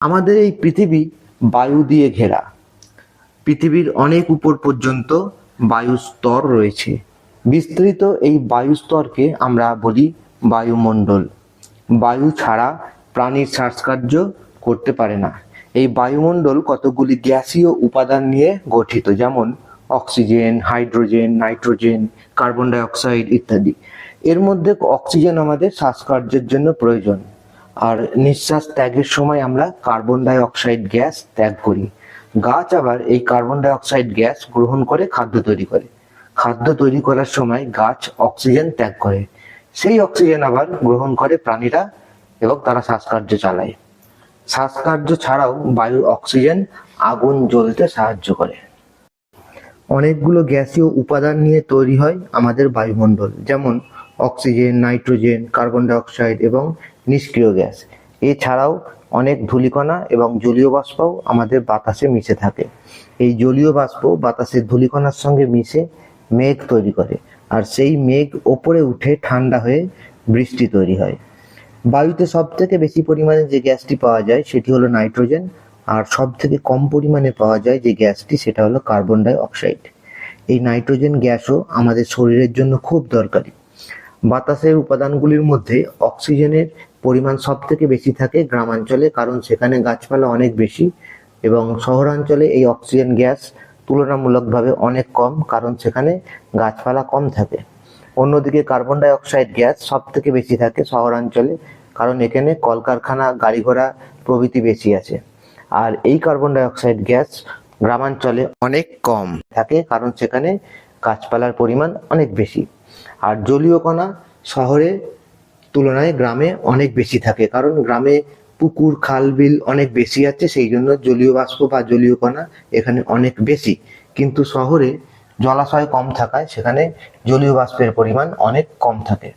আমাদের এই পৃথিবী বায়ু দিয়ে ঘেরা। পৃথিবীর অনেক উপর পর্যন্ত বায়ু স্তর রয়েছে। বিস্তৃত এই বায়ু স্তরকে আমরা বলি বায়ুমণ্ডল। বায়ু ছাড়া প্রাণীর শ্বাসকার্য করতে পারে না। এই বায়ুমণ্ডল কতগুলি গ্যাসীয় উপাদান নিয়ে গঠিত, যেমন oxygen, hydrogen, nitrogen, carbon dioxide ইত্যাদি। এর মধ্যে অক্সিজেন আমাদের শ্বাসকার্যের জন্য প্রয়োজন। আর নিঃশ্বাস ত্যাগের সময় আমরা কার্বন ডাই অক্সাইড গ্যাস ত্যাগ করি। গাছ আবার এই কার্বন ডাই অক্সাইড গ্যাস গ্রহণ করে খাদ্য তৈরি করে। খাদ্য তৈরি করার সময় গাছ অক্সিজেন ত্যাগ করে। সেই অক্সিজেন আবার গ্রহণ করে প্রাণীরা এবং তারা শ্বাসকার্য চালায়। শ্বাসকার্য ছাড়াও বায়ুর অক্সিজেন আগুন জ্বলতে সাহায্য করে। অনেকগুলো গ্যাসীয় উপাদান নিয়ে তৈরি হয় আমাদের বায়ুমণ্ডল, যেমন oxygen, nitrogen, carbon dioxide এবং নিষ্ক্রিয় গ্যাস। এছাড়াও অনেক ধূলিকণা এবং জলীয় বাষ্পও আমাদের বাতাসে মিশে থাকে। এই জলীয় বাষ্প বাতাসের ধূলিকণার সঙ্গে মিশে মেঘ তৈরি করে আর সেই মেঘ ওপরে উঠে ঠান্ডা হয়ে বৃষ্টি তৈরি হয়। বায়ুতে সব থেকে বেশি পরিমাণে যে গ্যাসটি পাওয়া যায় সেটি হলো নাইট্রোজেন আর সব থেকে কম পরিমাণে পাওয়া যায় যে গ্যাসটি, সেটা হলো কার্বন ডাই অক্সাইড এই নাইট্রোজেন গ্যাসও আমাদের শরীরের জন্য খুব দরকারি। বাতাসের উপাদানগুলির মধ্যে অক্সিজেনের পরিমাণ সব থেকে বেশি থাকে গ্রামাঞ্চলে, কারণ সেখানে গাছপালা অনেক বেশি এবং শহরাঞ্চলে এই অক্সিজেন গ্যাস তুলনামূলকভাবে অনেক কম, কারণ সেখানে গাছপালা কম থাকে। অন্যদিকে কার্বন ডাই অক্সাইড গ্যাস সব থেকে বেশি থাকে শহরাঞ্চলে, কারণ এখানে কলকারখানা গাড়ি ঘোড়া প্রভৃতি বেশি আছে। আর এই কার্বন ডাই অক্সাইড গ্যাস গ্রামাঞ্চলে অনেক কম থাকে, কারণ সেখানে গাছপালার পরিমাণ অনেক বেশি। আর জলীয় কণা শহরে তুলনায় গ্রামে অনেক বেশি থাকে, কারণ গ্রামে পুকুর, খাল, বিল অনেক বেশি আছে সেই জন্য জলীয় বাষ্প বা জলীয় কণা এখানে অনেক বেশি। কিন্তু শহরে জলাশয় কম থাকায় সেখানে জলীয় বাষ্পের পরিমাণ অনেক কম থাকে।